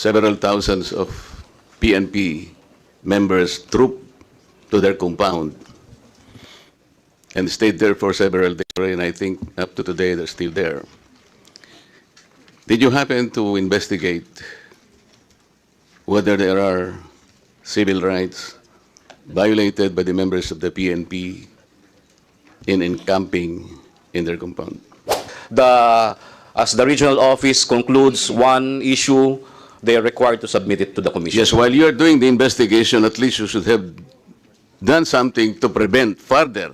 several thousands of PNP members trooped to their compound and stayed there for several days, and I think up to today they're still there. Did you happen to investigate whether there are civil rights violated by the members of the PNP in encamping in their compound? The, as the regional office concludes one issue, they are required to submit it to the commission. Yes, while you're doing the investigation, at least you should have done something to prevent further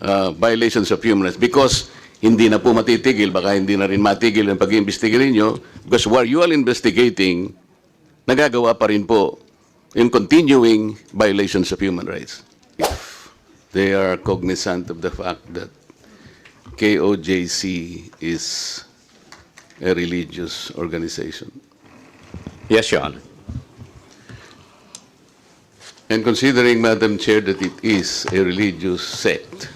uh, violations of human rights because hindi na po matitigil, baka hindi na rin matigil ang pag-iimbestiga ninyo because while you are investigating, nagagawa pa rin po yung continuing violations of human rights. If they are cognizant of the fact that KOJC is a religious organization. Yes, Your Honor. And considering, Madam Chair, that it is a religious sect,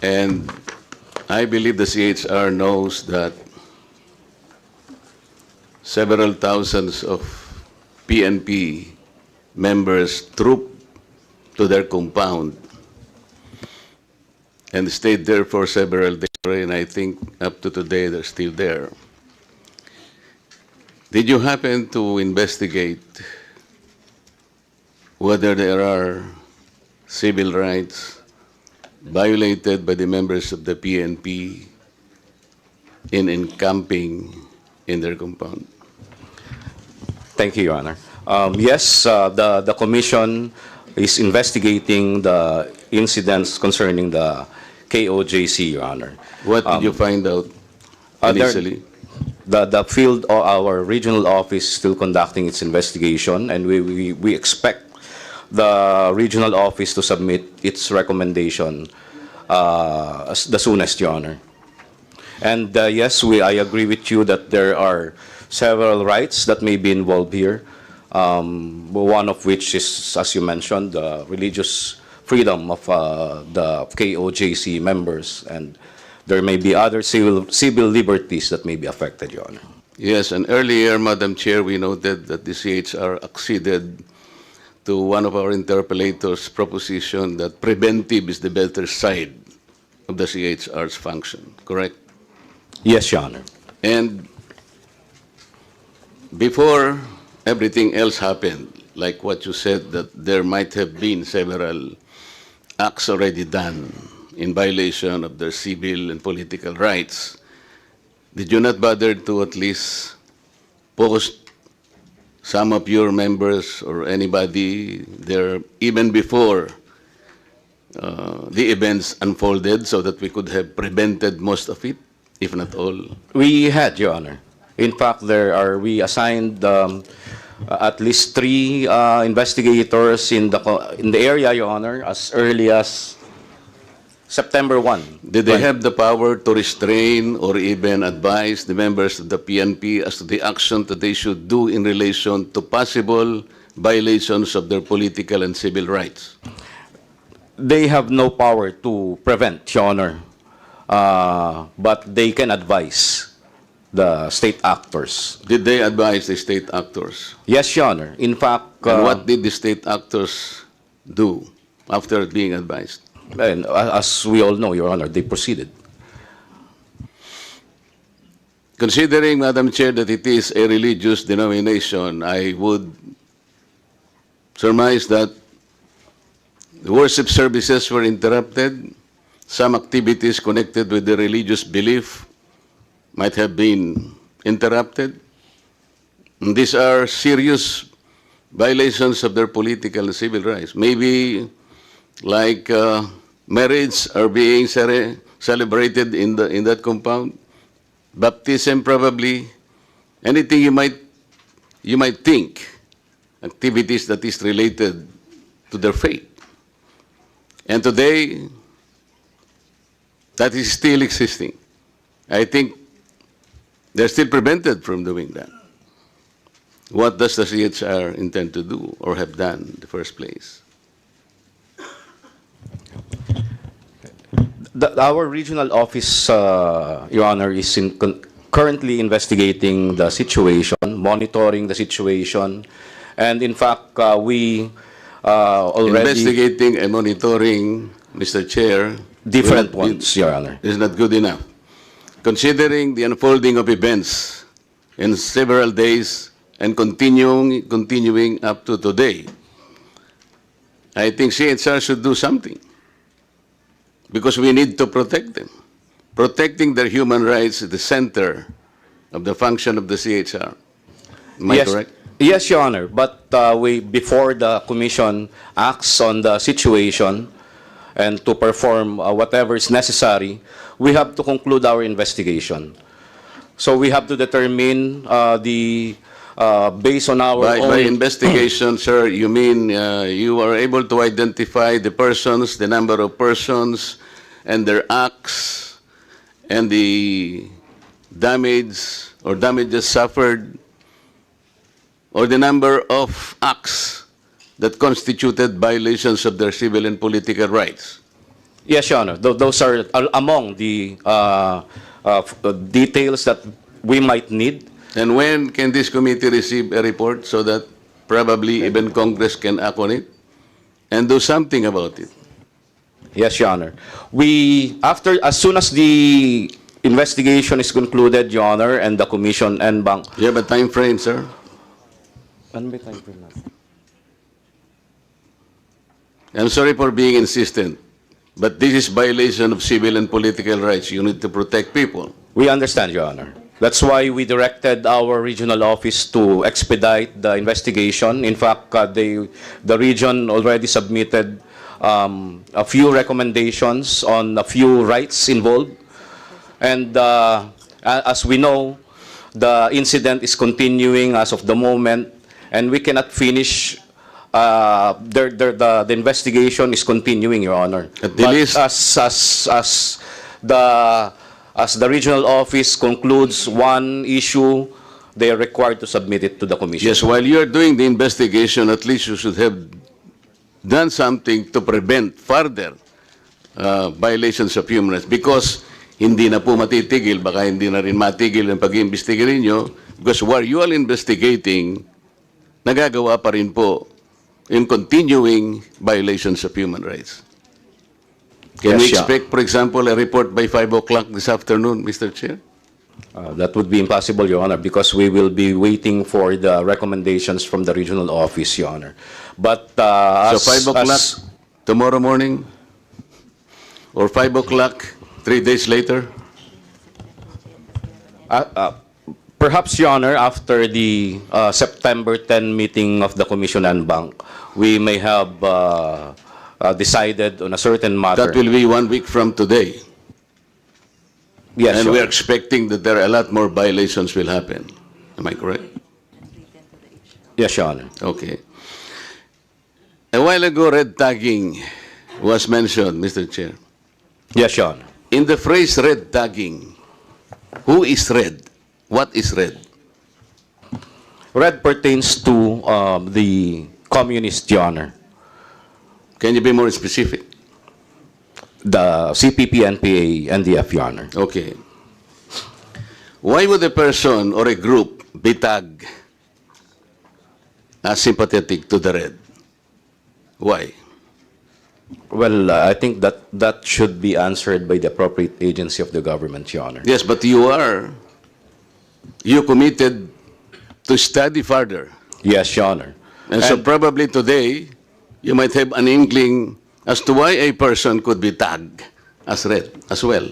and I believe the CHR knows that several thousands of PNP members trooped to their compound and stayed there for several days, and I think up to today they're still there. Did you happen to investigate whether there are civil rights violated by the members of the PNP in encamping in their compound? Thank you, Your Honor. Um, Yes, uh, the, the commission is investigating the incidents concerning the KOJC, Your Honor. What did you find out uh, there- initially? The, the field, or our regional office is still conducting its investigation, and we, we, we expect the regional office to submit its recommendation uh, as- the soonest, Your Honor. And uh, yes, we, I agree with you that there are several rights that may be involved here. Um, one of which is, as you mentioned, the religious freedom of uh, the KOJC members, and there may be other civil, civil liberties that may be affected, Your Honor. Yes, and earlier, Madam Chair, we noted that the CHR acceded to one of our interpellators' proposition that preventive is the better side of the CHR's function, correct? Yes, Your Honor. And before everything else happened, like what you said, that there might have been several acts already done in violation of their civil and political rights, did you not bother to at least post some of your members or anybody there even before uh, the events unfolded so that we could have prevented most of it, if not all? We had, Your Honor. In fact, there are, we assigned um, at least three uh, investigators in the, in the area, Your Honor, as early as September 1. Did they have the power to restrain or even advise the members of the PNP as to the action that they should do in relation to possible violations of their political and civil rights? They have no power to prevent, Your Honor, uh, but they can advise the state actors. Did they advise the state actors? Yes, Your Honor. In fact, And uh, what did the state actors do after being advised? And, as we all know, Your Honor, they proceeded. Considering, Madam Chair, that it is a religious denomination, I would surmise that the worship services were interrupted. Some activities connected with the religious belief might have been interrupted. And these are serious violations of their political and civil rights. Maybe like uh, marriage are being celebrated in, the, in that compound baptism probably, anything you might, you might think, activities that is related to their faith. And today, that is still existing. I think they're still prevented from doing that. What does the CHR intend to do or have done in the first place? The, our regional office, uh, Your Honor, is in currently investigating the situation, monitoring the situation, and in fact, uh, we uh, already Investigating and monitoring, Mr. Chair. different not ones, Your Honor. is not good enough. Considering the unfolding of events in several days and continuing, continuing up to today, I think CHR should do something. Because we need to protect them. Protecting their human rights is the center of the function of the CHR. Am I yes, correct? Yes, Your Honor. But uh, we, before the commission acts on the situation and to perform uh, whatever is necessary, we have to conclude our investigation. So we have to determine uh, the, uh, based on our By, own... by investigation, sir, you mean uh, you are able to identify the persons, the number of persons, and their acts, and the damage or damages suffered, or the number of acts that constituted violations of their civil and political rights. Yes, Your Honor. Tho- Those are are among the uh, uh, f- uh, details that we might need. And when can this committee receive a report so that probably even Congress can act on it and do something about it? Yes, Your Honor. We, after, as soon as the investigation is concluded, Your Honor, and the commission and bank. You have a time frame, sir? Ano ba time frame natin? I'm sorry for being insistent, but this is violation of civil and political rights. You need to protect people. We understand, Your Honor. That's why we directed our regional office to expedite the investigation. In fact, uh, they, the region already submitted um, a few recommendations on a few rights involved. And uh, as we know, the incident is continuing as of the moment, and we cannot finish, uh, the, the, the- investigation is continuing, Your Honor. At the But least- as, as, as the, as the regional office concludes one issue, they are required to submit it to the commission. Yes, while you're doing the investigation, at least you should have done something to prevent further uh, violations of human rights. Because hindi na po matitigil, baka hindi na rin matigil ang pag-iimbestiga ninyo. Because while you are investigating, nagagawa pa rin po in continuing violations of human rights. Can we Yes, yeah. expect, for example, a report by 5 o'clock this afternoon, Mr. Chair? Uh, That would be impossible, Your Honor, because we will be waiting for the recommendations from the regional office, Your Honor. But uh, So as... 5 o'clock tomorrow morning? Or 5 o'clock three days later? Uh, uh, Perhaps, Your Honor, after the uh, September 10 meeting of the Commission and Bank, we may have uh, decided on a certain matter. That will be one week from today. Yes, And Your we are expecting that there are a lot more violations will happen. Am I correct? Yes, Your Honor. Okay. A while ago, red tagging was mentioned, Mr. Chair. Yes, Your Honor. In the phrase red tagging, who is red? What is red? Red pertains to um, the communist, Your Honor, Can you be more specific? the CPP, NPA, NDF, Your Honor. Okay. Why would a person or a group be tagged as sympathetic to the red? Why? Well, uh, I think that that should be answered by the appropriate agency of the government, Your Honor. Yes, but you are, you committed to study further. Yes, Your Honor. And so And- probably today, you might have an inkling as to why a person could be tagged as red as well.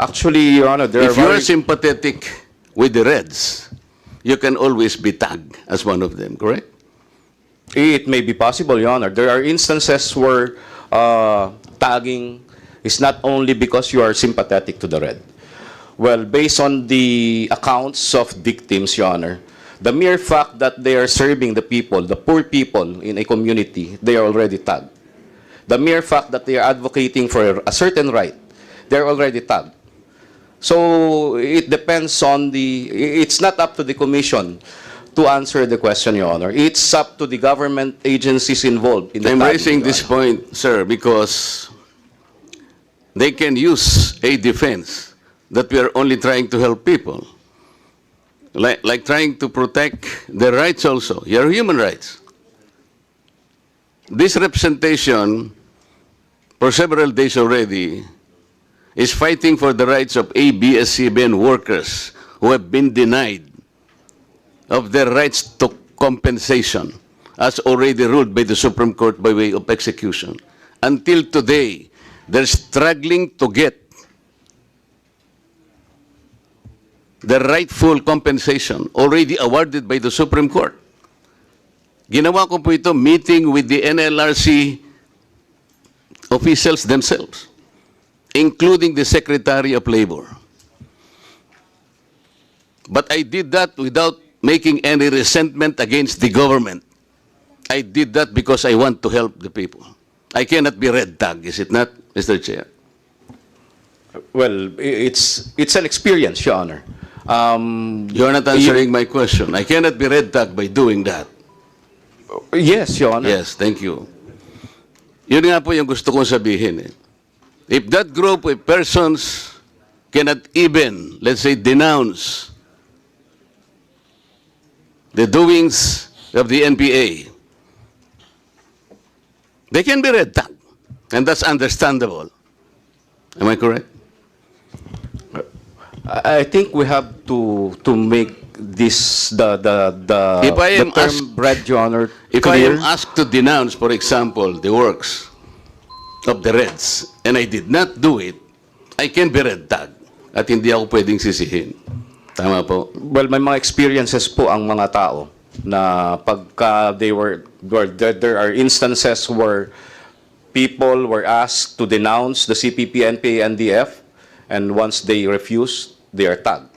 Actually, Your Honor, there If are you're very- sympathetic with the Reds, you can always be tagged as one of them, correct? It may be possible, Your Honor. There are instances where uh, tagging is not only because you are sympathetic to the red. Well, based on the accounts of victims, Your Honor, the mere fact that they are serving the people, the poor people in a community, they are already tagged. The mere fact that they are advocating for a certain right, they are already tagged. So it depends on the, it's not up to the commission to answer the question, Your Honor. It's up to the government agencies involved in the I'm tagging, raising Your this Honor. point, sir, because they can use a defense that we are only trying to help people. Like, like trying to protect their rights also, your human rights. This representation, for several days already, is fighting for the rights of ABS-CBN workers who have been denied of their rights to compensation, as already ruled by the Supreme Court by way of execution. Until today, they're struggling to get the rightful compensation already awarded by the Supreme Court. Ginawa ko po ito meeting with the NLRC officials themselves, including the Secretary of Labor. But I did that without making any resentment against the government. I did that because I want to help the people. I cannot be red tag, is it not, Mr. Chair? Well, it's, it's an experience, Your Honor. Um, You're not answering my question. I cannot be red tag by doing that. yes, Your Honor. Yes, thank you. Yun nga po yung gusto kong sabihin. Eh. If that group of persons cannot even, let's say, denounce the doings of the NPA, they can be red tag. And that's understandable. Am I correct? I I think we have to to make this the the the, If I the am term asked- bread, Honor, If I clear. am asked to denounce, for example, the works of the Reds, and I did not do it, I can be red tag at hindi ako pwedeng sisihin. Tama po? Well, may mga experiences po ang mga tao na pagka they were, were there, there are instances where people were asked to denounce the CPP, NPA, NDF, and once they refuse, they are tagged.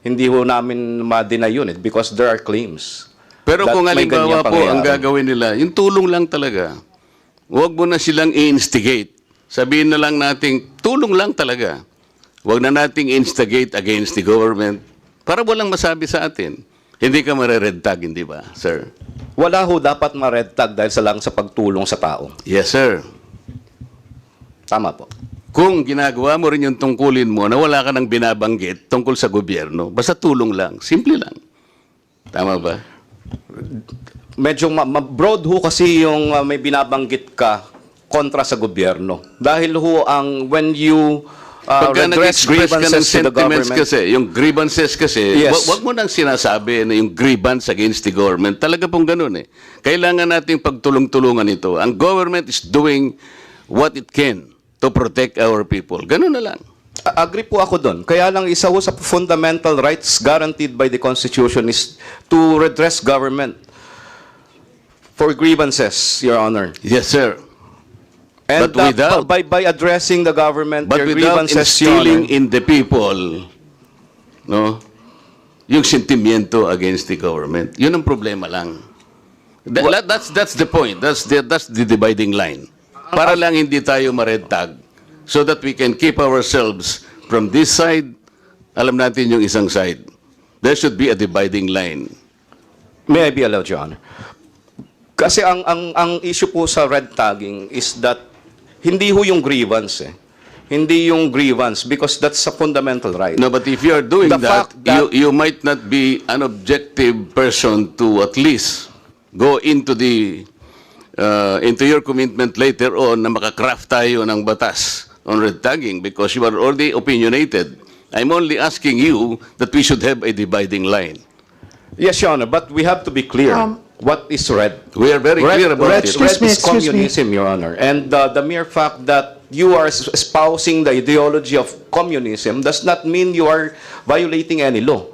Hindi ho namin ma-deny yun eh, because there are claims. Pero kung halimbawa po ang gagawin nila, yung tulong lang talaga. Huwag mo na silang i-instigate. Sabihin na lang nating tulong lang talaga. Huwag na nating instigate against the government para walang masabi sa atin. Hindi ka mare-red tag, hindi ba, sir? Wala ho dapat ma-red tag dahil sa lang sa pagtulong sa tao. Yes, sir. Tama po. Kung ginagawa mo rin yung tungkulin mo na wala ka nang binabanggit tungkol sa gobyerno, basta tulong lang, simple lang. Tama ba? medyo ma- ma- broad ho kasi yung uh, may binabanggit ka kontra sa gobyerno. Dahil ho ang when you uh, Pagka redress nag-express ka grievances to the government, kasi, yung grievances kasi, Yes. wag, wag mo nang sinasabi na yung grievance against the government. Talaga pong ganun eh. Kailangan nating pagtulong-tulungan ito. Ang government is doing what it can to protect our people. Ganun na lang. Agree po ako doon. Kaya lang isa ho sa fundamental rights guaranteed by the Constitution is to redress government for grievances, Your Honor. Yes, sir. And But without- by, by addressing the government, But their without grievances, instilling in the people, no, yung sentimiento against the government. Yun ang problema lang. That- that's that's the point. That's the that's the dividing line. Para lang hindi tayo ma-red tag so that we can keep ourselves from this side, alam natin yung isang side. There should be a dividing line. May I be allowed, Your Honor? Kasi ang, ang, ang issue po sa red tagging is that hindi ho yung grievance eh. Hindi yung grievance because that's a fundamental right. No, but if you are doing The that, fact that- you, you might not be an objective person to at least go into the uh, into your commitment later on na makakraft tayo ng batas on red tagging because you are already opinionated. I'm only asking you that we should have a dividing line. Yes, Your Honor, but we have to be clear. Um, what is red? We are very red, clear about red, it. red me, is excuse me. communism, Your Honor. And uh, the mere fact that you are es- espousing the ideology of communism does not mean you are violating any law.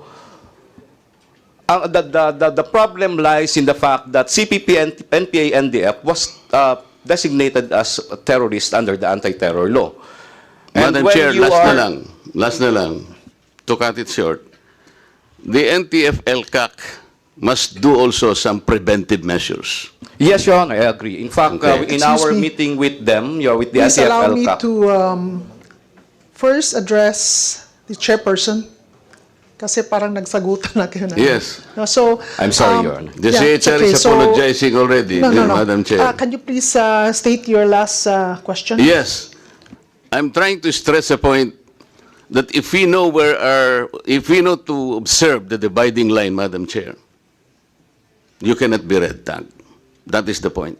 Ang the, the, the, the problem lies in the fact that CPP and NPA NDF was uh, designated as a terrorist under the anti-terror law. And Madam Chair, last na lang. Last na lang. To cut it short. The NTF-LCAC must do also some preventive measures. Yes, Your Honor, I agree. In fact, uh, Okay. in our Excuse me. meeting with them, you're with the Please allow me NTF-LCAC. to um, first address the chairperson. Kasi parang nagsagutan na kayo na. Yes. No, So, I'm sorry, um, Your Honor. The yeah, CHR okay. is So- apologizing already, No, no, no. Madam Chair. Uh, Can you please uh, state your last uh, question? Yes. I'm trying to stress a point that if we know where our, if we know to observe the dividing line, Madam Chair, you cannot be red tagged. That is the point.